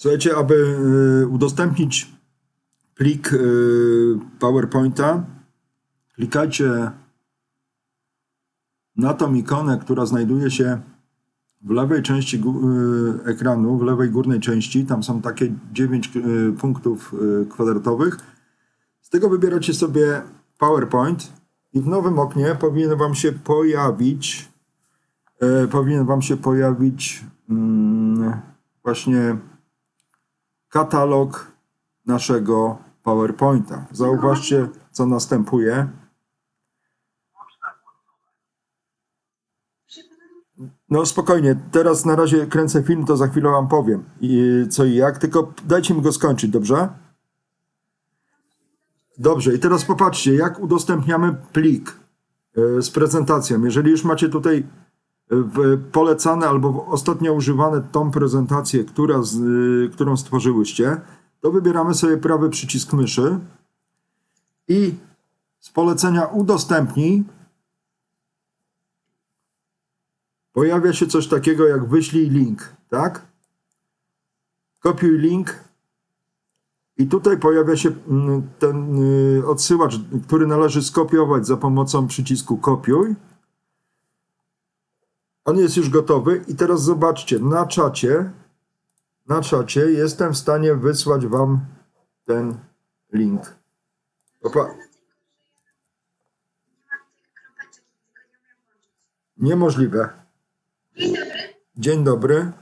Słuchajcie, aby y, udostępnić plik y, PowerPointa, klikajcie na tą ikonę, która znajduje się w lewej części y, ekranu, w lewej górnej części. Tam są takie 9 y, punktów kwadratowych. Z tego wybieracie sobie PowerPoint i w nowym oknie powinien Wam się pojawić powinien Wam się pojawić mm, właśnie katalog naszego PowerPointa. Zauważcie, co następuje. No spokojnie, teraz na razie kręcę film, to za chwilę Wam powiem i co i jak, tylko dajcie mi go skończyć, dobrze? Dobrze, i teraz popatrzcie, jak udostępniamy plik e, z prezentacją. Jeżeli już macie tutaj polecane albo ostatnio używane tą prezentację, która z, y, którą stworzyłyście, to wybieramy sobie prawy przycisk myszy i z polecenia udostępnij pojawia się coś takiego jak wyślij link, tak? Kopiuj link i tutaj pojawia się mm, ten y, odsyłacz, który należy skopiować za pomocą przycisku kopiuj. On jest już gotowy i teraz zobaczcie, na czacie, na czacie jestem w stanie wysłać Wam ten link. Opa, niemożliwe. Dzień dobry. Dzień dobry.